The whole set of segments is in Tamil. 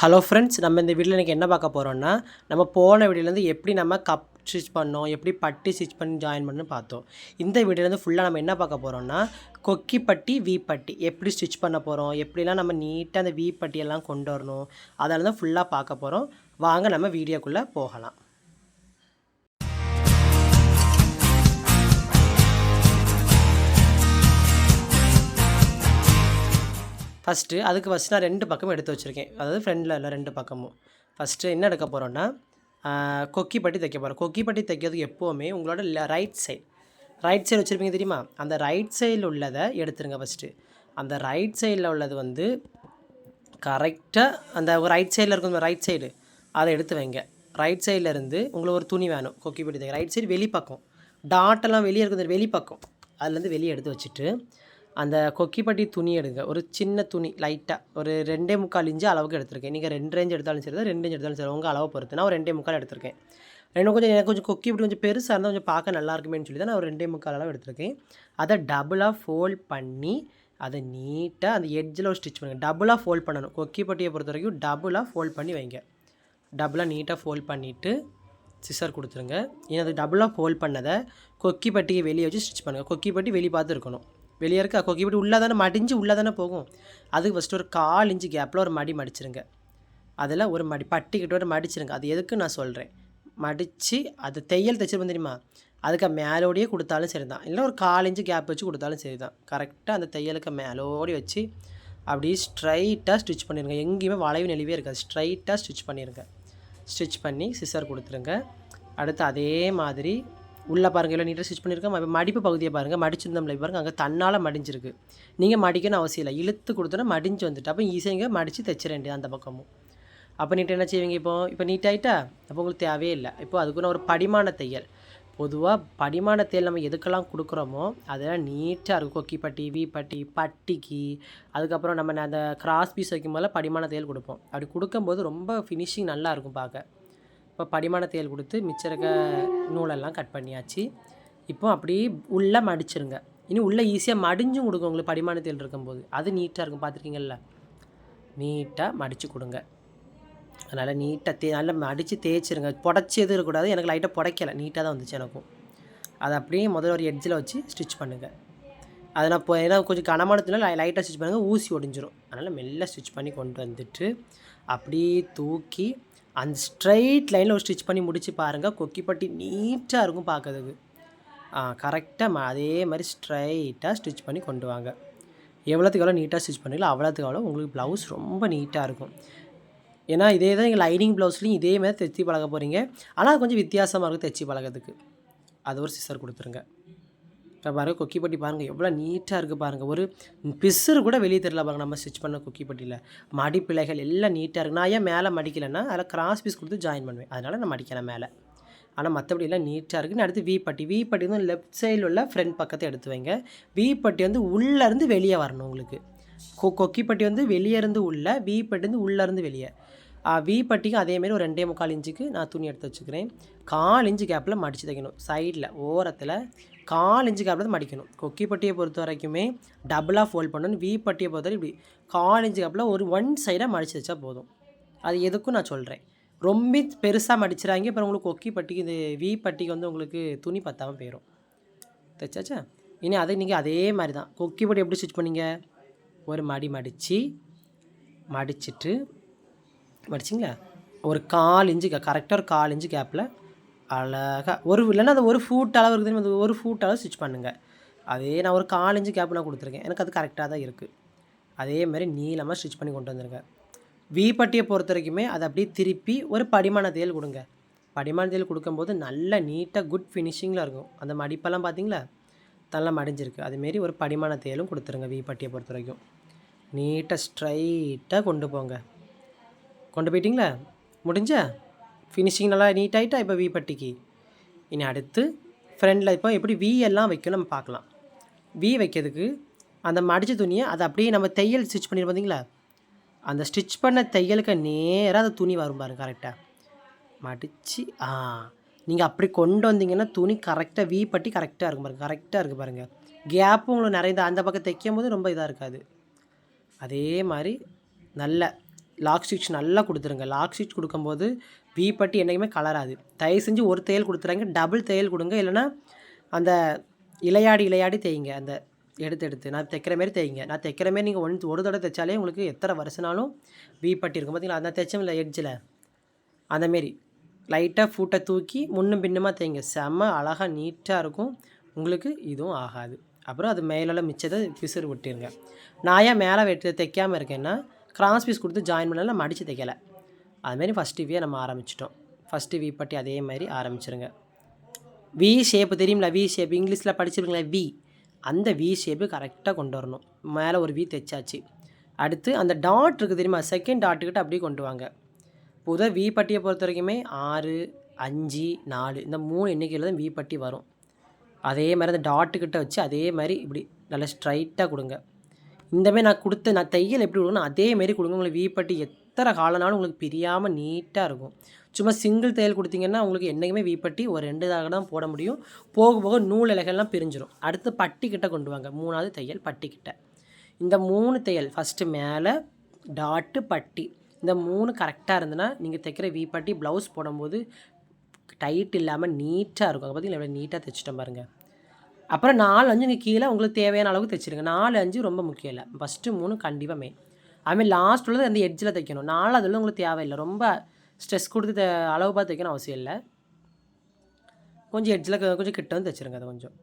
ஹலோ ஃப்ரெண்ட்ஸ் நம்ம இந்த வீடியோவில் எனக்கு என்ன பார்க்க போகிறோன்னா நம்ம போன வீடியோலேருந்து எப்படி நம்ம கப் ஸ்டிச் பண்ணோம் எப்படி பட்டி ஸ்டிச் பண்ணி ஜாயின் பண்ணு பார்த்தோம். இந்த வீடியோலேருந்து ஃபுல்லாக நம்ம என்ன பார்க்க போகிறோன்னா கொக்கி பட்டி வி பட்டி. எப்படி ஸ்டிச் பண்ண போகிறோம் எப்படிலாம் நம்ம நீட்டாக அந்த வி பட்டியெல்லாம் கொண்டு வரணும் அதெல்லாம் தான் ஃபுல்லாக பார்க்க போகிறோம் வாங்க நம்ம வீடியோக்குள்ளே போகலாம். ஃபஸ்ட்டு அதுக்கு ஃபஸ்ட்டு நான் ரெண்டு பக்கமும் எடுத்து வச்சுருக்கேன். அதாவது ஃப்ரெண்டில் இல்லை ரெண்டு பக்கமும். ஃபஸ்ட்டு என்ன எடுக்க போகிறோன்னா கொக்கி பட்டி தைக்க போகிறோம் கொக்கி பட்டி தைக்கிறதுக்கு எப்போவுமே உங்களோட ரைட் சைடு ரைட் சைடு வச்சுருப்பீங்க தெரியுமா? அந்த ரைட் சைடில் உள்ளதை எடுத்துருங்க ஃபஸ்ட்டு அந்த ரைட் சைடில் உள்ளது வந்து கரெக்டாக அந்த ரைட் சைடில் இருக்கும் ரைட் சைடு அதை எடுத்து வைங்க. ரைட் சைடில் இருந்து உங்களுக்கு ஒரு துணி வேணும். கொக்கி பட்டி தைக்க. ரைட் சைடு வெளிப்பக்கம். டாட்டெல்லாம் வெளியே இருக்குது வெளிப்பக்கம். அதுலேருந்து வெளியே எடுத்து வச்சுட்டு அந்த கொக்கிப்பட்டி துணி எடுங்க. ஒரு சின்ன துணி லைட்டாக ஒரு ரெண்டே முக்கால் இன்ச்சு அளவுக்கு எடுத்திருக்கேன். நீங்கள் ரெண்டு ரேஞ்ச் எடுத்தாலும் சரி ரெண்டு இன்ச் எடுத்தாலும் சரி உங்கள் அளவை பொறுத்து. நான் ஒரு ரெண்டே முக்கால் எடுத்திருக்கேன். ரெண்டு கொஞ்சம் எனக்கு கொஞ்சம் கொக்கி இப்படி கொஞ்சம் பெருசாக இருந்தால் கொஞ்சம் பார்க்க நல்லா இருக்குமேன்னு சொல்லி தான் நான் ஒரு ரெண்டே முக்கால் அளவு எடுத்திருக்கேன். அதை டபுளாக ஃபோல்ட் பண்ணி அதை நீட்டாக அந்த எட்ஜில் ஒரு ஸ்டிச் பண்ணுங்கள் டபுளாக ஃபோல்ட் பண்ணணும். கொக்கி பட்டியை பொறுத்த வரைக்கும் டபுளாக ஃபோல்ட் பண்ணி வைங்க. டபுளாக நீட்டாக ஃபோல்ட் பண்ணிவிட்டு சிசர் கொடுத்துருங்க. ஏன்னா அது டபுளாக ஃபோல்ட் பண்ணதை கொக்கி பட்டியை வெளியே வச்சு ஸ்டிச் பண்ணுங்கள் கொக்கி பட்டி வெளியே பார்த்து இருக்கணும். வெளியே இருக்க? கொக்கி இப்படி உள்ளே தானே மடிஞ்சு உள்ளே தானே போகும். அதுக்கு ஃபஸ்ட்டு ஒரு கால் இன்ச்சு கேப்பில் ஒரு மடி மடிச்சிருங்க. அதில் ஒரு மடி பட்டிக்கிட்ட ஒரு மடிச்சிருங்க. அது எதுக்கு நான் சொல்கிறேன் மடித்து அது தையல் தைச்சிருப்போம் தெரியுமா? அதுக்கு மேலோடையே கொடுத்தாலும் சரி தான் இல்லை ஒரு கால் இன்ச்சு கேப் வச்சு கொடுத்தாலும் சரி தான் கரெக்டாக அந்த தையலுக்கு மேலோடி வச்சு அப்படியே ஸ்ட்ரைட்டாக ஸ்டிச் பண்ணிடுங்க எங்கேயுமே வளைவு நெளிவே இருக்காது. ஸ்ட்ரைட்டாக ஸ்டிச் பண்ணிடுங்க ஸ்டிச் பண்ணி சிசர் கொடுத்துருங்க. அடுத்து அதே மாதிரி உள்ளே பாருங்கள் எல்லாம் நீட்டாக ஸ்டிச் பண்ணியிருக்கேன். மடிப்பு பகுதியை பாருங்கள் மடிச்சிருந்தோம்ல பாருங்கள் அங்கே தன்னால் மடிஞ்சிருக்கு. நீங்கள் மடிக்கணும் அவசியம் இல்லை. இழுத்து கொடுத்தோன்னா மடிஞ்சு வந்துட்டு அப்போ ஈஸியாக மடித்து தைச்சிட வேண்டியது அந்த பக்கமும். அப்போ நீட்டாக என்ன செய்வீங்க இப்போ? இப்போ நீட்டாயிட்டா அப்போ உங்களுக்கு தேவையே இல்லை. இப்போ அதுக்குன்னு ஒரு படிமான தையல். பொதுவாக படிமான தேல் நம்ம எதுக்கெல்லாம் கொடுக்குறோமோ அதெல்லாம் நீட்டாக இருக்கும். கொக்கி பட்டி வி பட்டி பட்டிக்கு. அதுக்கப்புறம் நம்ம அந்த கிராஸ் பீஸ் வைக்கும் போதெல்லாம் படிமான தேல் கொடுப்போம். அப்படி கொடுக்கும்போது ரொம்ப ஃபினிஷிங் நல்லாயிருக்கும் பார்க்க. இப்போ படிமான தேல் கொடுத்து மிச்சம் இருக்க நூலெல்லாம் கட் பண்ணியாச்சு. இப்போ அப்படியே உள்ளே மடிச்சிருங்க. இனி உள்ளே ஈஸியாக மடிஞ்சும் கொடுங்க உங்களுக்கு படிமான தேல் இருக்கும்போது. அது நீட்டாக இருக்கும் பார்த்துருக்கீங்கல்ல? நீட்டாக மடித்து கொடுங்க. அதனால் நீட்டாக தே நல்லா மடித்து தேய்ச்சிருங்க. புடச்சி எதுவும் இருக்கக்கூடாது. எனக்கு லைட்டாக புடைக்கலை. நீட்டாக தான் வந்துச்சு எனக்கும். அதை அப்படியே முதல்ல ஒரு எட்ஜில் வச்சு ஸ்டிச் பண்ணுங்கள் அதை நான் இப்போ ஏன்னா கொஞ்சம் கனமானதுனால லைட்டாக ஸ்டிச் பண்ணுங்கள் ஊசி ஒடிஞ்சிரும். அதனால் மெல்ல ஸ்டிச் பண்ணி கொண்டு வந்துட்டு அப்படியே தூக்கி அந்த ஸ்ட்ரைட் லைனில் ஒரு ஸ்டிச் பண்ணி முடித்து பாருங்கள் கொக்கிப்பட்டி நீட்டாக இருக்கும் பார்க்கறதுக்கு. கரெக்டாக அதே மாதிரி ஸ்ட்ரைட்டாக ஸ்டிச் பண்ணி கொண்டு வாங்க. எவ்வளோத்துக்கு எவ்வளோ நீட்டாக ஸ்டிச் பண்ணீங்களோ அவ்வளோத்துக்கு எவ்வளோ உங்களுக்கு ப்ளவுஸ் ரொம்ப நீட்டாக இருக்கும். ஏன்னா இதே தான் நீங்கள் லைனிங் ப்ளவுஸ்லையும் இதே மாதிரி தைச்சி பழக போகிறீங்க ஆனால் கொஞ்சம் வித்தியாசமாக இருக்கும் தைச்சி பழகிறதுக்கு. அது ஒரு சிசர் கொடுத்துருங்க. இப்போ பாருங்கள் கொக்கிப்பட்டி பாருங்கள் எவ்வளோ நீட்டாக இருக்குது பாருங்கள் ஒரு பிசுறு கூட வெளியே தெரில பாருங்கள் நம்ம ஸ்டிச் பண்ண கொக்கிப்பட்டியில் மடிப்பிழைகள் எல்லாம் நீட்டாக இருக்குது நான் ஏன் மேலே மடிக்கலைன்னா அதில் கிராஸ் பீஸ் கொடுத்து ஜாயின் பண்ணுவேன். அதனால் நான் மடிக்கிறேன் மேலே. ஆனால் மற்றபடி எல்லாம் நீட்டாக இருக்குது அடுத்து வி பட்டி வி பட்டி வந்து லெஃப்ட் சைடில் உள்ள ஃப்ரண்ட் பக்கத்தை எடுத்து வைங்க. வி பட்டி வந்து உள்ளேருந்து வெளியே வரணும் உங்களுக்கு. கொ கொக்கிப்பட்டி வந்து வெளியே இருந்து உள்ள வி பட்டி வந்து உள்ளேருந்து வெளியே. வி பட்டிக்கு அதேமாரி ஒரு ரெண்டே முக்கால் இன்ச்சுக்கு நான் துணி எடுத்து வச்சுக்கிறேன். கால் இன்ச்சு கேப்பில் மடித்து தைக்கணும். சைடில் ஓரத்தில் கால் இன்ச்சு கேப்பில் தான் மடிக்கணும். கொக்கி பட்டியை பொறுத்த வரைக்குமே டபுளாக ஃபோல்ட் பண்ணணும் வி பட்டியை பொறுத்த இப்படி கால் இன்ச்சு கேப்பில் ஒரு ஒன் சைடாக மடித்து வச்சா போதும். அது எதுக்கும் நான் சொல்கிறேன் ரொம்ப பெருசாக மடிச்சிடாங்க அப்புறம் உங்களுக்கு கொக்கி பட்டிக்கு இது வி பட்டிக்கு வந்து உங்களுக்கு துணி பத்தாமல் போயிடும் தைச்சாச்சா? இனி அதை நீங்கள் அதே மாதிரி தான் கொக்கி பட்டி எப்படி ஸ்டிச் பண்ணீங்க? ஒரு மடி மடித்து மடிச்சிட்டு படிச்சிங்களா? ஒரு கால் இன்ச்சு கரெக்டாக ஒரு கால் இன்ச்சு கேப்பில் அழகாக ஒரு இல்லைன்னா அது ஒரு ஃபூட் அளவு இருக்குது அது ஒரு ஃபூட் அளவு ஸ்டிச் பண்ணுங்கள் அதே நான் ஒரு கால் இன்ச்சு கேப் நான் கொடுத்துருக்கேன். எனக்கு அது கரெக்டாக தான் இருக்குது அதே மாதிரி நீளமாக ஸ்டிச் பண்ணி கொண்டு வந்துருங்க. வி பட்டியை பொறுத்த வரைக்குமே அதை அப்படியே திருப்பி ஒரு படிமான தேல் கொடுங்க. படிமான தேல் கொடுக்கும்போது நல்ல நீட்டாக குட் ஃபினிஷிங்கில் இருக்கும். அந்த மடிப்பெல்லாம் பார்த்தீங்களா? நல்லா மடிஞ்சிருக்கு. அதுமாரி ஒரு படிமான தேலும் கொடுத்துருங்க வி பட்டியை பொறுத்த வரைக்கும். நீட்டாக ஸ்ட்ரைட்டாக கொண்டு போங்க. கொண்டு போயிட்டிங்களா? முடிஞ்சா? ஃபினிஷிங் நல்லா நீட் ஆகிட்டா இப்போ வி பட்டிக்கு? இனி அடுத்து ஃப்ரெண்டில் இப்போ எப்படி வி எல்லாம் வைக்கணும் நம்ம பார்க்கலாம். வி வைக்கிறதுக்கு அந்த மடித்த துணியை அதை அப்படியே நம்ம தையல் ஸ்டிச் பண்ணிடுவோம் பார்த்தீங்களா அந்த ஸ்டிச் பண்ண தையலுக்கு நேராக அந்த துணி வரும் பாருங்க கரெக்டாக மடித்து ஆ. நீங்கள் அப்படி கொண்டு வந்தீங்கன்னா துணி கரெக்டாக வீ பட்டி கரெக்டாக இருக்கும் பாருங்கள் கரெக்டாக இருக்குது பாருங்கள் கேப்பும் உங்களுக்கு நிறைய அந்த பக்கம் தைக்கும் போது ரொம்ப இதாக இருக்காது. அதே மாதிரி நல்ல லாக் ஸ்டிச் நல்லா கொடுத்துருங்க. லாக் ஸ்டிச் கொடுக்கும்போது வி பட்டி என்றைக்குமே கலராது. தயவு செஞ்சு ஒரு தையல் கொடுத்துறாங்க. டபுள் தையல் கொடுங்க. இல்லைன்னா அந்த இலையாடி இலையாடி தேய்ங்க. அந்த எடுத்து எடுத்து. நான் தைக்கிற மாரி தேய்ங்க. நான் தைக்கிற மாரி நீங்கள் ஒன் ஒரு தடவை தைச்சாலே உங்களுக்கு எத்தனை வருஷனாலும் வி பட்டி இருக்கும். பார்த்தீங்களா? அந்த தைச்சோம் இல்லை எட்ஜில் அந்தமாரி லைட்டாக ஃபூட்டை தூக்கி முன்னும் பின்னுமாக தேய்ங்க. செம்ம அழகாக நீட்டாக இருக்கும். உங்களுக்கு இதுவும் ஆகாது. அப்புறம் அது மேலெல்லாம் மிச்சத்தை பிசுறு விட்டிருங்க. நான் ஏன் மேலே வெட்டி தைக்காமல் இருக்கேன்னா கிராஸ் பீஸ் கொடுத்து ஜாயின் பண்ணல மடித்து தைக்கலை. அதுமாரி ஃபஸ்ட் டிவியை நம்ம ஆரம்பிச்சிட்டோம். ஃபஸ்ட்டு வி பட்டி அதே மாதிரி ஆரம்பிச்சிருங்க. வி ஷேப்பு தெரியும்ல வி ஷேப் இங்கிலீஷில் படிச்சிருக்கீங்களா? வி அந்த வி ஷேப்பு கரெக்டாக கொண்டு வரணும். மேலே ஒரு வி தைச்சாச்சு. அடுத்து அந்த டாட் இருக்குது தெரியுமா? செகண்ட் டாட்டுக்கிட்ட அப்படியே கொண்டு வாங்க. புத வி பட்டியை பொறுத்த வரைக்குமே ஆறு அஞ்சு நாலு இந்த மூணு எண்ணிக்கையில் தான் வி பட்டி வரும். அதே மாதிரி அந்த டாட்டுக்கிட்ட வச்சு அதே மாதிரி இப்படி நல்லா ஸ்ட்ரைட்டாக கொடுங்க. இந்தமாரி நான் கொடுத்த நான் தையல் எப்படி கொடுக்கணும் அதேமாரி கொடுங்க. உங்களுக்கு வி எத்தனை காலனாலும் உங்களுக்கு பிரியாமல் நீட்டாக இருக்கும். சும்மா சிங்கிள் தையல் கொடுத்தீங்கன்னா உங்களுக்கு என்றைக்குமே வீப்பட்டி ஒரு ரெண்டு தாக தான் போட முடியும். போக போக நூல் இலைகள்லாம் பிரிஞ்சிடும் அடுத்து பட்டி கிட்ட கொண்டு வாங்க. மூணாவது தையல் பட்டி கிட்ட இந்த மூணு தையல் ஃபஸ்ட்டு மேலே டாட்டு பட்டி. இந்த மூணு கரெக்டாக இருந்ததுன்னா நீங்கள் தைக்கிற வீப்பட்டி ப்ளவுஸ் போடும்போது டைட் இல்லாமல் நீட்டாக இருக்கும். அதை பார்த்தீங்களா எவ்வளோ நீட்டாக தைச்சிட்டேன் பாருங்கள் அப்புறம் நாலு அஞ்சு கீழே உங்களுக்கு தேவையான அளவுக்கு தைச்சிருங்க. நாலு அஞ்சு ரொம்ப முக்கியம் இல்லை. ஃபஸ்ட்டு மூணு கண்டிப்பாக மெயின் அதுமாதிரி லாஸ்ட் உள்ளது அந்த எட்ஜில் தைக்கணும். நாலு அதில் உங்களுக்கு தேவையில்லை. ரொம்ப ஸ்ட்ரெஸ் கொடுத்து த அளவு பார்த்து தைக்கணும் அவசியம் இல்லை. கொஞ்சம் எட்ஜில் கொஞ்சம் கிட்ட வந்து தைச்சிருங்க. அதை கொஞ்சம்.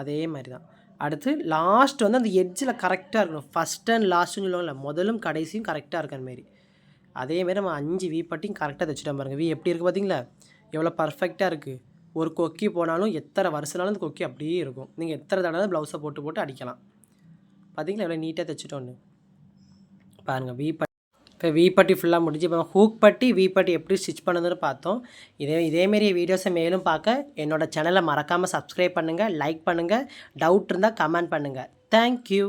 அதே மாதிரி தான் அடுத்து லாஸ்ட் வந்து அந்த எட்ஜில் கரெக்டாக இருக்கணும். ஃபஸ்ட் அண்ட் லாஸ்ட்டுன்னு சொல்லுவாங்கல்ல முதலும் கடைசியும் கரெக்டாக இருக்கிற மாரி. அதேமாரி நம்ம அஞ்சு வி பட்டியும் கரெக்டாக தைச்சிட்டோம் பாருங்கள் வி எப்படி இருக்குது பார்த்தீங்களா? எவ்வளோ பர்ஃபெக்டாக இருக்குது ஒரு கொக்கி போனாலும் எத்தனை வருஷனாலும் அந்த கொக்கி அப்படியே இருக்கும். நீங்கள் எத்தனை தடவை ப்ளவுஸை போட்டு போட்டு அடிக்கலாம். பார்த்தீங்களா எவ்வளோ நீட்டாக தைச்சிட்டோன்னு. பாருங்கள் வி பட்டி இப்போ வி பட்டி ஃபுல்லாக முடிஞ்சு இப்போ ஹூக் பட்டி வி பட்டி எப்படி ஸ்டிச் பண்ணுதுன்னு பார்த்தோம். இதே இதேமாரி வீடியோஸை மேலும் பார்க்க என்னோடய சேனலை மறக்காமல் சப்ஸ்கிரைப் பண்ணுங்கள் லைக் பண்ணுங்கள் டவுட் இருந்தால் கமெண்ட் பண்ணுங்கள் தேங்க்யூ